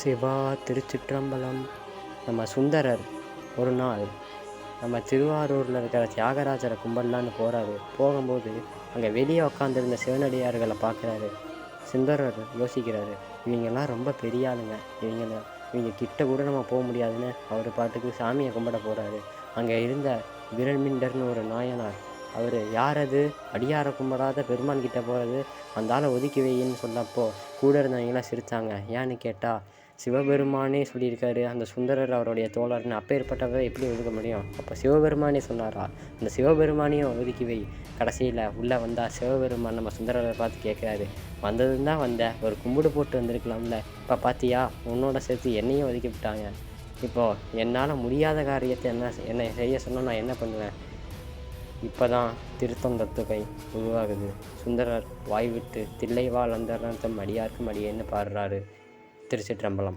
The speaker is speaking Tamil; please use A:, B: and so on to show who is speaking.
A: சிவா திருச்சிற்றம்பலம். நம்ம சுந்தரர் ஒரு நாள் நம்ம திருவாரூரில் இருக்கிற தியாகராஜரை கும்பிடலான்னு போகிறாரு போகும்போது அங்கே வெளியே உட்காந்துருந்த சிவனடியார்களை பார்க்குறாரு. சுந்தரர் யோசிக்கிறாரு இவங்கெல்லாம் ரொம்ப பெரிய ஆளுங்க. இவங்கள இவங்க கிட்ட கூட நம்ம போக முடியாதுன்னு அவர் பாட்டுக்கு சாமியை கும்பிட போகிறாரு அங்கே இருந்த விரல்மிண்டர்னு ஒரு நாயனார் அவர் யார் அது அடியாரை கும்பிடாத பெருமான் கிட்ட போகிறது அந்த ஆளை ஒதுக்கி வையின்னு சொன்னப்போ கூட இருந்தவங்களாம் சிரித்தாங்க ஏன்னு கேட்டால் சிவபெருமானே சொல்லியிருக்காரு. அந்த சுந்தரர் அவருடைய தோழர்னு அப்பேற்பட்டவரை எப்படி ஒதுக்க முடியும்? அப்போ சிவபெருமானே சொன்னாரா? அந்த சிவபெருமானையும் ஒதுக்கி வை. கடைசியில் உள்ளே வந்தால் சிவபெருமான் நம்ம சுந்தரரை பார்த்து கேட்குறாரு. வந்ததுன்னு தான் வந்த. ஒரு கும்பிடு போட்டு வந்திருக்கலாம்ல. இப்போ பார்த்தியா உன்னோட சேர்த்து என்னையும் ஒதுக்கி விட்டாங்க. இப்போது என்னால் முடியாத காரியத்தை என்ன என்னை செய்ய சொன்னால் நான் என்ன பண்ணுவேன்? இப்போ தான் திருத்தம் தத்துகை உருவாகுது. சுந்தரர் வாய் விட்டு தில்லைவாழ் அந்தரத்தம் அடியார்க்கும் அடியேன்னு பாடுறாரு. திருச்சிற்றம்பலம்.